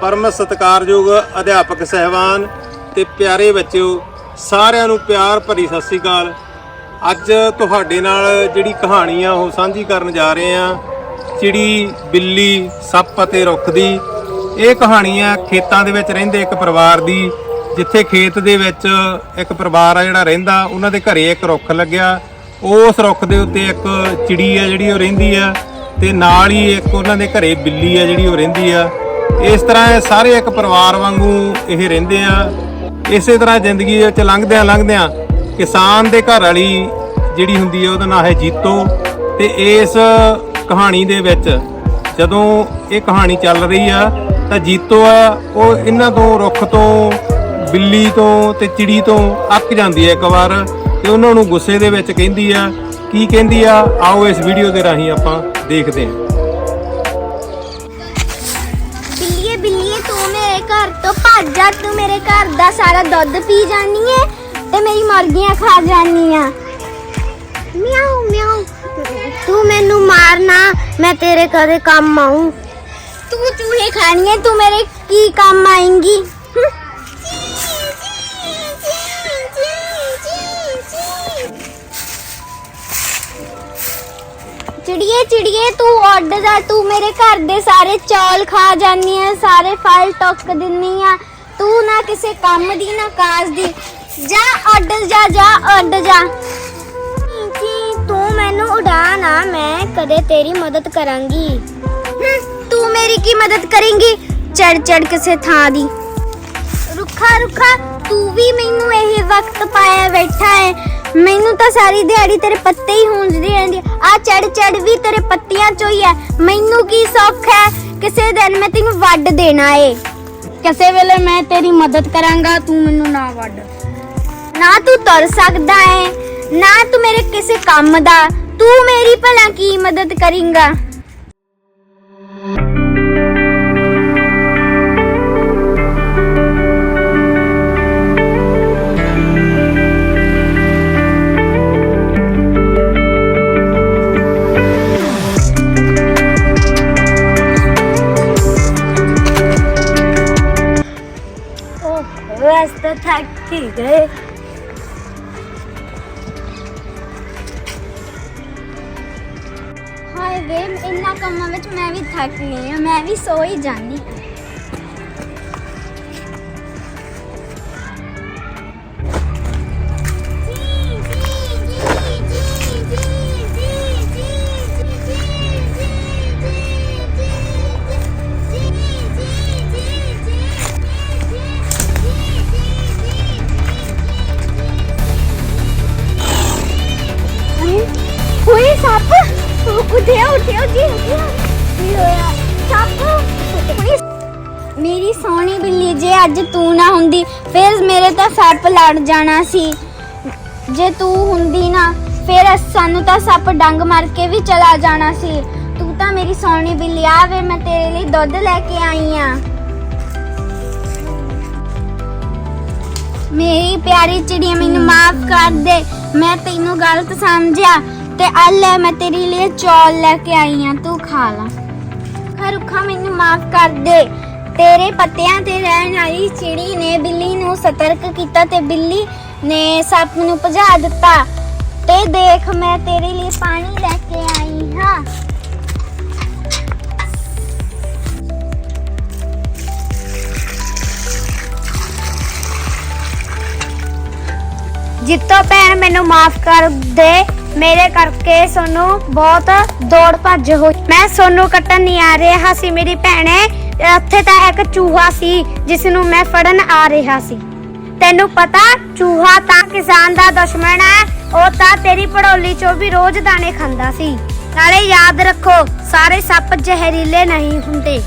ਪਰਮ ਸਤਿਕਾਰਯੋਗ ਅਧਿਆਪਕ ਸਹਿਬਾਨ ਤੇ ਪਿਆਰੇ ਬੱਚਿਓ, ਸਾਰਿਆਂ ਨੂੰ ਪਿਆਰ ਭਰੀ ਸਤਿ ਸ੍ਰੀ ਅਕਾਲ। ਅੱਜ ਤੁਹਾਡੇ ਨਾਲ ਜਿਹੜੀ ਕਹਾਣੀ ਆ ਉਹ ਸਾਂਝੀ ਕਰਨ ਜਾ ਰਹੇ ਆ ਚਿੜੀ, ਬਿੱਲੀ, ਸੱਪ ਅਤੇ ਰੁੱਖ ਦੀ। ਇਹ ਕਹਾਣੀ ਆ ਖੇਤਾਂ ਦੇ ਵਿੱਚ ਰਹਿੰਦੇ ਇੱਕ ਪਰਿਵਾਰ ਦੀ, ਜਿੱਥੇ ਖੇਤ ਦੇ ਵਿੱਚ ਇੱਕ ਪਰਿਵਾਰ ਆ ਜਿਹੜਾ ਰਹਿੰਦਾ, ਉਹਨਾਂ ਦੇ ਘਰੇ ਇੱਕ ਰੁੱਖ ਲੱਗਿਆ। ਉਸ ਰੁੱਖ ਦੇ ਉੱਤੇ ਇੱਕ ਚਿੜੀ ਆ ਜਿਹੜੀ ਉਹ ਰਹਿੰਦੀ ਆ ਤੇ ਨਾਲ ਹੀ ਇੱਕ ਉਹਨਾਂ ਦੇ ਘਰੇ ਬਿੱਲੀ ਆ ਜਿਹੜੀ ਉਹ ਰਹਿੰਦੀ ਆ। ਇਸ ਤਰ੍ਹਾਂ ਸਾਰੇ ਇੱਕ ਪਰਿਵਾਰ ਵਾਂਗੂ ਇਹ ਰਹਿੰਦੇ ਆ। ਇਸੇ ਤਰ੍ਹਾਂ ਜ਼ਿੰਦਗੀ ਵਿੱਚ ਲੰਘਦਿਆਂ ਲੰਘਦਿਆਂ ਕਿਸਾਨ ਦੇ ਘਰ ਵਾਲੀ ਜਿਹੜੀ ਹੁੰਦੀ ਹੈ ਉਹਦਾ ਨਾਮ ਹੈ ਜੀਤੋ। ਤੇ ਇਸ ਕਹਾਣੀ ਦੇ ਵਿੱਚ ਜਦੋਂ ਇਹ ਕਹਾਣੀ ਚੱਲ ਰਹੀ ਆ, ਤਾਂ ਜੀਤੋ ਆ, ਉਹ ਇਹਨਾਂ ਤੋਂ ਰੁੱਖ ਤੋਂ, ਬਿੱਲੀ ਤੋਂ ਤੇ ਚਿੜੀ ਤੋਂ ਅੱਕ ਜਾਂਦੀ ਹੈ ਇੱਕ ਵਾਰ ਤੇ ਉਹਨਾਂ ਨੂੰ ਗੁੱਸੇ ਦੇ ਵਿੱਚ ਕਹਿੰਦੀ ਆ। ਕੀ ਕਹਿੰਦੀ ਆ? ਆਓ ਇਸ ਵੀਡੀਓ ਦੇ ਰਾਹੀਂ ਆਪਾਂ ਦੇਖਦੇ ਹਾਂ। ਬਿੱਲੀਏ ਤੂੰ ਮੇਰੇ ਘਰ ਤੋਂ ਭੱਜ ਜਾ, ਤੂੰ ਮੇਰੇ ਘਰ ਦਾ ਸਾਰਾ ਦੁੱਧ ਪੀ ਜਾਨੀ ਏ ਤੇ ਮੇਰੀ ਮੁਰਗੀਆਂ ਖਾ ਜਾਨੀ ਆ। ਮਿਆਉ ਮਿਆਉ। ਤੂੰ ਮੈਨੂੰ ਮਾਰਨਾ ਮੈਂ ਤੇਰੇ ਘਰੇ ਕੰਮ ਆਉਂ ਤੂੰ ਚੂਹੇ ਖਾਣੀ ਤੂੰ ਮੇਰੇ ਕੀ ਕੰਮ ਆਏਂਗੀ? ਚਿੜੀਏ ਚਿੜੀਏ, ਤੂੰ ਉੱਡ ਜਾ, ਤੂੰ ਮੇਰੇ ਘਰ ਦੇ ਸਾਰੇ ਚੌਲ ਖਾ ਜਾਨੀ ਆ ਸਾਰੇ ਫਲ ਟੁੱਕ ਦਿੰਨੀ ਆ। ਤੂੰ ਨਾ ਕਿਸੇ ਕੰਮ ਦੀ, ਨਾ ਕਾਜ ਦੀ। ਜਾ, ਉੱਡ ਜਾ ਜਾ, ਉੱਡ ਜਾ। ਚੀ ਤੂੰ ਮੈਨੂੰ ਉਡਾ ਨਾ ਮੈਂ ਕਦੇ ਤੇਰੀ ਮਦਦ ਕਰਾਂਗੀ। ਤੂੰ ਮੇਰੀ ਕੀ ਮਦਦ ਕਰੇਂਗੀ? ਚੜ ਚੜ ਕਿਸੇ ਥਾਂ ਦੀ। ਰੁੱਖਾ ਰੁੱਖਾ, ਤੂੰ ਵੀ ਮੈਨੂੰ ਇਹ ਵਕਤ ਪਾਇਆ ਬੈਠਾ ਹੈ ਮੈਨੂੰ ਤਾਂ ਸਾਰੀ ਦਿਹਾੜੀ ਤੇਰੇ ਪੱਤੇ ਹੀ ਹੁੰਜਦੀ ਰਹਿੰਦੀ ਆ। ਚੜ ਚੜ ਵੀ ਤੇਰੇ ਪੱਤੀਆਂ ਚੋਂ ਹੀ ਹੈ ਮੈਨੂੰ ਕੀ ਸੁੱਖ ਹੈ ਕਿਸੇ ਦਿਨ ਮੈਂ ਤੈਨੂੰ ਵੱਢ ਦੇਣਾ ਏ। ਕਿਸੇ ਵੇਲੇ ਮੈਂ ਤੇਰੀ ਮਦਦ ਕਰਾਂਗਾ ਤੂੰ ਮੈਨੂੰ ਨਾ ਵੱਢ। ਨਾ ਤੂੰ ਤੁਰ ਸਕਦਾ ਹੈ ਨਾ ਤੂੰ ਮੇਰੇ ਕਿਸੇ ਕੰਮ ਦਾ। ਤੂੰ ਮੇਰੀ ਭਲਾ ਕੀ ਮਦਦ ਕਰੇਂਗਾ? ਰਸਤਾ ਥੱਕ ਹੀ ਗਏ। ਹਾਏ ਵੇ ਇੰਨਾ ਕੰਮਾਂ ਵਿੱਚ ਮੈਂ ਵੀ ਥੱਕ ਗਈ ਹਾਂ, ਮੈਂ ਵੀ ਸੋ ਹੀ ਜਾਨੀ ਉੱਠਿਆ ਉੱਠਿਆ ਜੀ ਉੱਠਿਆ ਕੀ ਹੋਇਆ ਸੱਪ ਮੇਰੀ ਸੋਹਣੀ ਬਿੱਲੀ ਜੇ ਅੱਜ ਤੂੰ ਨਾ ਹੁੰਦੀ ਫਿਰ ਮੇਰੇ ਤਾਂ ਸੱਪ ਲੜ ਜਾਣਾ ਸੀ ਜੇ ਤੂੰ ਹੁੰਦੀ ਨਾ ਫਿਰ ਸਾਨੂੰ ਤਾਂ ਸੱਪ ਡੰਗ ਮਾਰ ਕੇ ਵੀ ਚਲਾ ਜਾਣਾ ਸੀ ਤੂੰ ਤਾਂ ਮੇਰੀ ਸੋਹਣੀ ਬਿੱਲੀ ਆ ਵੇ ਮੈਂ ਤੇਰੇ ਲਈ ਦੁੱਧ ਲੈ ਕੇ ਆਈ ਆ ਮੇਰੀ ਪਿਆਰੀ ਚਿੜੀਆ ਮੈਨੂੰ ਮਾਫ ਕਰ ਦੇ ਮੈਂ ਤੈਨੂੰ ਗਲਤ ਸਮਝਿਆ ਤੇ ਆ ਲੈ ਮੈਂ ਤੇਰੇ ਲਈ ਚੌਲ ਲੈ ਕੇ ਆਈ ਆ, ਤੂੰ ਖਾ ਲਾ। ਖਾ ਮੈਨੂੰ ਮਾਫ ਕਰ ਦੇ। ਤੇਰੇ ਪੱਤਿਆਂ ਤੇ ਰਹਿਣ ਵਾਲੀ ਚਿੜੀ ਨੇ ਬਿੱਲੀ ਨੂੰ ਸਤਰਕ ਕੀਤਾ ਤੇ ਬਿੱਲੀ ਨੇ ਸੱਪ ਨੂੰ ਭਜਾ ਦਿੱਤਾ। ਤੇ ਦੇਖ, ਮੈਂ ਤੇਰੇ ਲਈ ਪਾਣੀ ਲੈ ਕੇ ਆਈ ਹਾਂ। ਜਿੱਤੋ ਭੈਣ, ਮੈਨੂੰ ਮਾਫ ਕਰ ਦੇ। ਮੇਰੇ ਕਰਕੇ ਸੋਨੂੰ ਬਹੁਤ ਦੌੜ ਭੱਜ ਹੋਈ। ਮੈਂ ਸੋਨੂੰ ਕੱਟਣ ਨਹੀਂ ਆ ਰਿਹਾ ਸੀ, ਮੇਰੀ ਭੈਣੇ। ਉੱਥੇ ਤਾਂ ਇੱਕ ਚੂਹਾ ਸੀ ਜਿਸ ਨੂੰ ਮੈਂ ਫੜਨ ਆ ਰਿਹਾ ਸੀ। ਤੈਨੂੰ ਪਤਾ, ਚੂਹਾ ਤਾਂ ਕਿਸਾਨ ਦਾ ਦੁਸ਼ਮਣ ਹੈ। ਉਹ ਤਾਂ ਤੇਰੀ ਪੜੋਲੀ ਚੋਂ ਵੀ ਰੋਜ਼ ਦਾਣੇ ਖਾਂਦਾ ਸੀ। ਨਾਲੇ ਯਾਦ ਰੱਖੋ, ਸਾਰੇ ਸੱਪ ਜ਼ਹਿਰੀਲੇ ਨਹੀਂ ਹੁੰਦੇ।